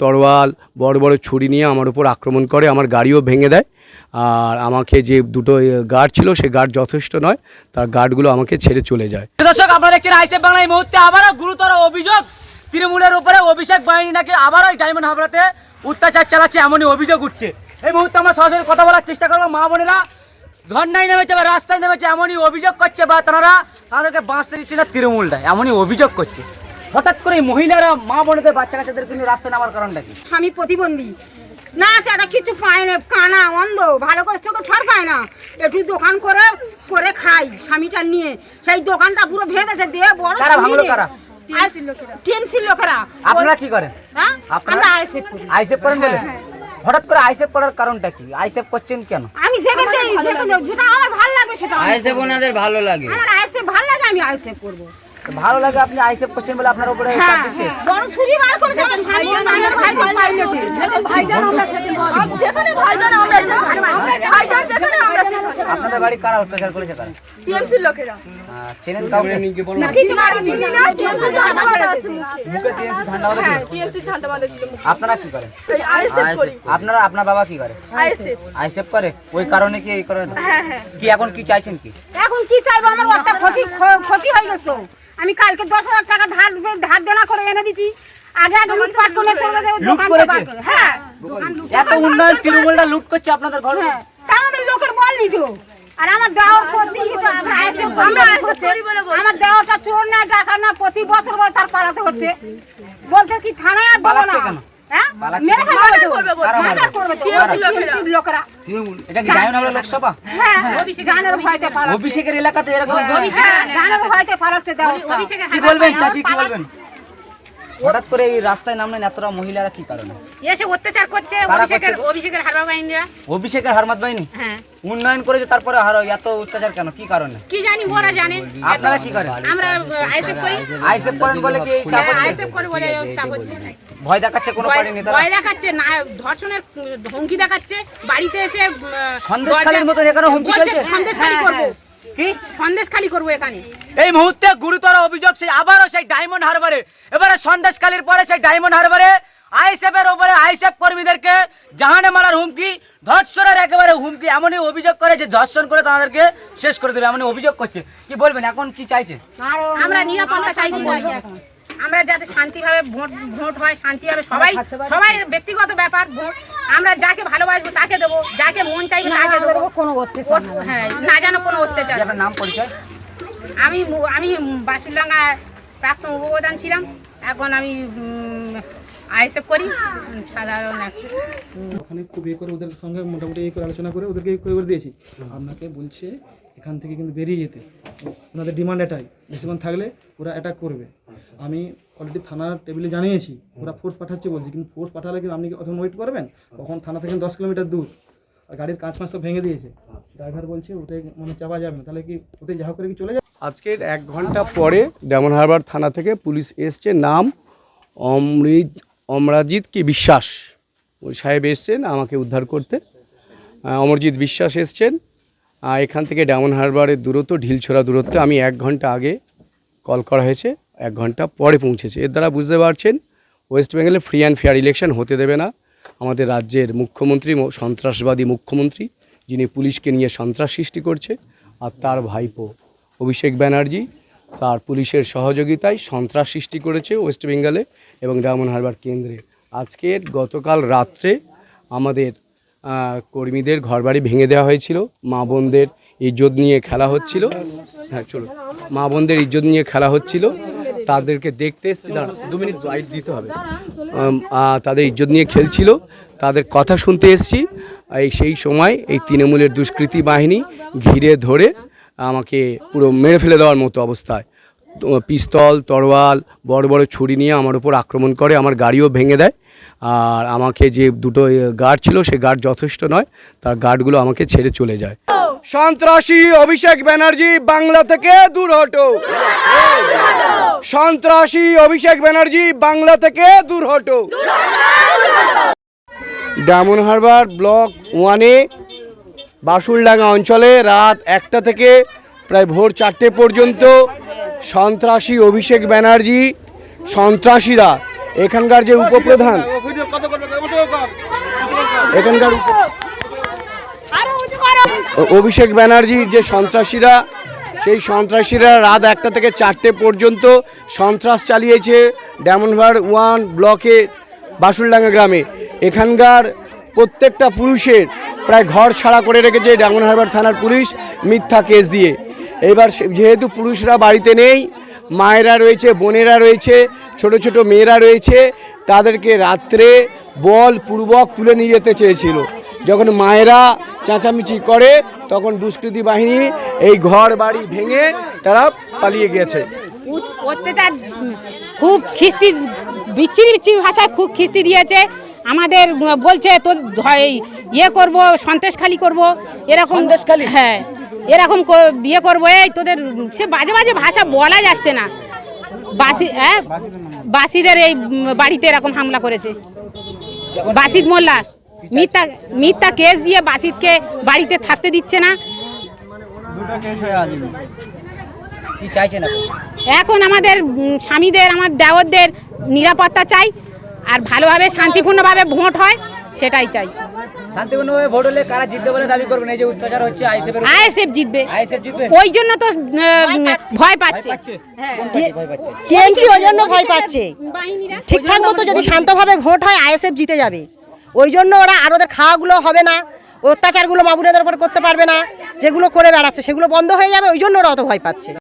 তরোয়াল, বড় বড় ছুরি নিয়ে আমার উপর আক্রমণ করে, আমার গাড়িও ভেঙে দেয়। আর আমাকে যে দুটো গার্ড ছিল, সে গার্ড যথেষ্ট নয়, তার গার্ডগুলো আমাকে ছেড়ে চলে যায়। দর্শক, আপনারা দেখছেন আইসেফ বাংলা, এই মুহূর্তে আবারও গুরুতর অভিযোগ, তৃণমূলের উপরে অভিষেক বাহিনী নাকি আবারও ডায়মন্ড হাবড়াতে অত্যাচার চালাচ্ছে, এমনই অভিযোগ উঠছে। এই মুহূর্তে আমরা সরাসরি কথা বলার চেষ্টা করব, মা বোনেরা ধর্নায় নেমেছে বা রাস্তায় নেমেছে, এমনই অভিযোগ করছে বা তারা তাদেরকে বাঁচতে দিচ্ছে না তৃণমূলটা এমনই অভিযোগ করছে। হঠাৎ করে মহিলারা মা বোনেদের বাচ্চা কাচ্চাদের কিন্তু রাস্তায় নামার কারণটা কি? স্বামী প্রতিবন্ধী। না চাটা কিছু পায় না কানা অন্ধ ভালো করে চোখে ঠার পায় না। একটু দোকান করে করে খাই স্বামীটা নিয়ে। সেই দোকানটা পুরো ভেঙেছে দিয়ে বড় কারা ভাঙলো দিয়ে। কারা? টিএমসির লোকেরা। আপনারা কি করেন? হ্যাঁ? আমরা করি। আইসেফ করেন বলে? হঠাৎ করে আইসেফ করার কারণটা কি? আইসেফ করছেন কেন? আমি যেখান থেকে যেটা আমার ভালো লাগবে সেটা আমি আইসে করব। ওনাদের ভালো লাগে। আমার আইসেফ ভালো লাগে আমি আইসেফ করব। ভালো লাগে আপনি আইসেফ করছেন বলে আপনার উপরে চাপ হ্যাঁ দিচ্ছে বড় ছুরি বার করে আমার ভাইজান যেখানে ভাইজান আমরা সেখানে আমরা ভাইজান যেখানে আমরা সেখানে আপনাদের বাড়ি কারা অত্যাচার করেছে কারা টিএমসির লোকেরা। চেনেন কাউকে? না চিনি না টিএমসি ঝান্ডা আছে মুখে। টিএমসি ঝান্ডা বাঁধা ছিল? টিএমসি ঝান্ডা বাঁধা ছিল মুখে। আপনারা কি করেন? আইএসএফ করি। আপনারা আপনার বাবা কি করে? আইএসএফ। আইসেফ করে? ওই কারণে কি এই করে? হ্যাঁ হ্যাঁ। কি এখন কি চাইছেন কি? এখন কি চাইব? আমার ক্ষতি ক্ষতি হয়ে গেছে তো। আমি কালকে দশ হাজার টাকা ধার ধার দেনা করে এনে দিছি। আগে আগে লুটপাট করে চলে যাবে দোকান করে। হ্যাঁ। এত উন্নয়ন তৃণমূলটা লুট করছে আপনাদের ঘর? হ্যাঁ। তা আমাদের লোকের বল নি তো। আর আমার দেওয়ার প্রতি তো আমরা দেওয়াটা চোর না ডাকা না প্রতি বছর বছর তার পালাতে হচ্ছে। বলতে কি থানায় আর বলো না। হ্যাঁ? হ্যাঁ অভিষেকের এলাকাতে এরকম হ্যাঁ জানের ভয়তে পালাচ্ছে কি বলবেন চাচি কি বলবেন? হঠাৎ করে এই রাস্তায় নামলেন এতটা মহিলারা কি কারণে? এসে অত্যাচার করছে অভিষেকের অভিষেকের হারবা বাহিনীরা। অভিষেকের হারমাত বাহিনী? হ্যাঁ। উন্নয়ন করেছে তারপরে হারো এত অত্যাচার কেন? কি কারণে? কি জানি ওরা জানে। আপনারা কি করেন? আমরা আইসেফ করি। আইসেফ করেন বলে কি চাপ হচ্ছে? আইসেফ করে বলে চাপ হচ্ছে। ভয় দেখাচ্ছে কোনো পার্টি নেতারা? ভয় দেখাচ্ছে না ধর্ষণের হুমকি দেখাচ্ছে বাড়িতে এসে উম, সন্দেশখালির মতো এখানে হুমকি চলছে? সন্দেশ খালি করব কি? সন্দেশ খালি করব এখানে। এই মুহূর্তে গুরুতর অভিযোগ সেই আবারও সেই ডায়মন্ড হারবারে এবারে সন্দেশখালির পরে সেই ডায়মন্ড হারবারে আইসেফের উপরে আইসেফ কর্মীদেরকে জাহানে মারার হুমকি ধর্ষণের একেবারে হুমকি এমনই অভিযোগ করে যে ধর্ষণ করে তাদেরকে শেষ করে দেবে এমনই অভিযোগ করছে। কি বলবেন এখন কি চাইছে? আমরা নিরাপত্তা চাইছি। আমরা যাতে শান্তিভাবে ভোট ভোট হয় শান্তিভাবে সবাই সবাই ব্যক্তিগত ব্যাপার ভোট আমরা যাকে ভালোবাসবো তাকে দেবো যাকে মন চাইবে তাকে দেবো। কোনো অত্যাচার হ্যাঁ না যেন কোনো অত্যাচার আপনার নাম পরিচয়? আমি আমি বাসুরডাঙ্গা প্রাক্তন উপপ্রধান ছিলাম। এখন আমি আইসেফ করি। সাধারণ ওখানে খুব ইয়ে করে ওদের সঙ্গে মোটামুটি এই করে আলোচনা করে ওদেরকে করে করে দিয়েছি। আপনাকে বলছে এখান থেকে কিন্তু বেরিয়ে যেতে। ওনাদের ডিমান্ড এটাই, বেশিক্ষণ থাকলে ওরা অ্যাটাক করবে। আমি অলরেডি থানার টেবিলে জানিয়েছি, ওরা ফোর্স পাঠাচ্ছে বলছি, কিন্তু ফোর্স পাঠালে কিন্তু আপনি কি অতক্ষণ ওয়েট করবেন? কখন থানা থেকে দশ কিলোমিটার দূর? আর গাড়ির কাঁচ মাছ ভেঙে দিয়েছে। ড্রাইভার বলছে, ওতে মানে চাপা যাবে তাহলে কি ওতে যা করে কি চলে যাবে? আজকের এক ঘণ্টা পরে ডায়মন্ড হারবার থানা থেকে পুলিশ এসছে, নাম অমৃত, অমরাজিৎ কি বিশ্বাস? ওই সাহেব এসছেন, আমাকে উদ্ধার করতে। অমরজিৎ বিশ্বাস এসছেন। এখান থেকে ডায়মন্ড হারবারের দূরত্ব, ঢিলছোড়া দূরত্ব, আমি এক ঘণ্টা আগে কল করা হয়েছে, এক ঘণ্টা পরে পৌঁছেছে। এর দ্বারা বুঝতে পারছেন, ওয়েস্ট বেঙ্গলে ফ্রি অ্যান্ড ফেয়ার ইলেকশন হতে দেবে না। আমাদের রাজ্যের মুখ্যমন্ত্রী সন্ত্রাসবাদী মুখ্যমন্ত্রী, যিনি পুলিশকে নিয়ে সন্ত্রাস সৃষ্টি করছে, আর তার ভাইপো অভিষেক ব্যানার্জি, তার পুলিশের সহযোগিতায় সন্ত্রাস সৃষ্টি করেছে ওয়েস্ট বেঙ্গলে এবং ডায়মন্ড হারবার কেন্দ্রে। আজকের গতকাল রাত্রে আমাদের কর্মীদের ঘরবাড়ি ভেঙে দেওয়া হয়েছিল। মা বোনদের ইজ্জত নিয়ে খেলা হচ্ছিল। হ্যাঁ চলো মা বোনদের ইজ্জত নিয়ে খেলা হচ্ছিল। তাদেরকে দেখতে দু মিনিট লাইট দিতে হবে। তাদের ইজ্জত নিয়ে খেলছিল। তাদের কথা শুনতে এসছি। এই সেই সময় এই তৃণমূলের দুষ্কৃতী বাহিনী ঘিরে ধরে আমাকে পুরো মেরে ফেলে দেওয়ার মতো অবস্থায়। পিস্তল, তরোয়াল, বড় বড় ছুরি নিয়ে আমার উপর আক্রমণ করে, আমার গাড়িও ভেঙে দেয়। আর আমাকে যে দুটো গার্ড ছিল, সে গার্ড যথেষ্ট নয়। তার গার্ডগুলো আমাকে ছেড়ে চলে যায়। সন্ত্রাসী অভিষেক ব্যানার্জি বাংলা থেকে দূর হটো সন্ত্রাসী অভিষেক ব্যানার্জি বাংলা থেকে দূর হটো ডায়মন্ড হারবার ব্লক ওয়ানে বাসুলডাঙ্গা অঞ্চলে রাত একটা থেকে প্রায় ভোর চারটে পর্যন্ত সন্ত্রাসী অভিষেক ব্যানার্জি সন্ত্রাসীরা এখানকার যে উপপ্রধান, এখানকার অভিষেক ব্যানার্জির যে সন্ত্রাসীরা, সেই সন্ত্রাসীরা রাত একটা থেকে চারটে পর্যন্ত সন্ত্রাস চালিয়েছে ডায়মন্ডবার ওয়ান ব্লকে বাসুলডাঙ্গা গ্রামে। এখানকার প্রত্যেকটা পুরুষের প্রায় ঘর ছাড়া করে রেখেছে ডায়মন্ড হারবার থানার পুলিশ মিথ্যা কেস দিয়ে। এবার যেহেতু পুরুষরা বাড়িতে নেই, মায়েরা রয়েছে, বোনেরা রয়েছে ছোট ছোট মেয়েরা রয়েছে তাদেরকে রাত্রে বল পূর্বক তুলে নিয়ে যেতে চেয়েছিল। যখন মায়েরা চেঁচামেচি করে তখন দুষ্কৃতী বাহিনী এই ঘর বাড়ি ভেঙে তারা পালিয়ে গেছে অত্যাচার খুব খিস্তি বিচ্ছিরি বিচ্ছিরি ভাষায় খুব খিস্তি দিয়েছে। আমাদের বলছে তো এই ইয়ে করব সন্দেশ খালি করব। এরকম হ্যাঁ এরকম ক- ইয়ে করব। এই তোদের সে বাজে বাজে ভাষা বলা যাচ্ছে না। বাসি হ্যাঁ? বাসিদের এই বাড়িতে এরকম হামলা করেছে। বাসিদ মোল্লা মিথ্যা মিথ্যা কেস দিয়ে বাসিদকে বাড়িতে থাকতে দিচ্ছে না। কি চাইছেন আপনি? এখন আমাদের স্বামীদের আমার দেওয়ারদের নিরাপত্তা চাই। আর ভালোভাবে শান্তিপূর্ণভাবে ভোট হয়। সেটাই চাইছি শান্তিপূর্ণভাবে ভোট হলে কারা জিতবে বলে দাবি করবেন? এই যে অত্যাচার হচ্ছে আইসিএফের আইএসএফ জিতবে। আইএসএফ জিতবে? ওই জন্য তো ভয় পাচ্ছে। হ্যাঁ। টিএমসি ওই জন্য ভয় পাচ্ছে? বাহিনীরা। ঠিকঠাক মতো যদি শান্তভাবে ভোট হয় আইএসএফ জিতে যাবে। ওই জন্য ওরা আর ওদের খাওয়াগুলো হবে না অত্যাচারগুলো মাবুনেদের উপর করতে পারবে না যেগুলো করে বেড়াচ্ছে সেগুলো বন্ধ হয়ে যাবে ওই জন্য ওরা অত ভয় পাচ্ছে।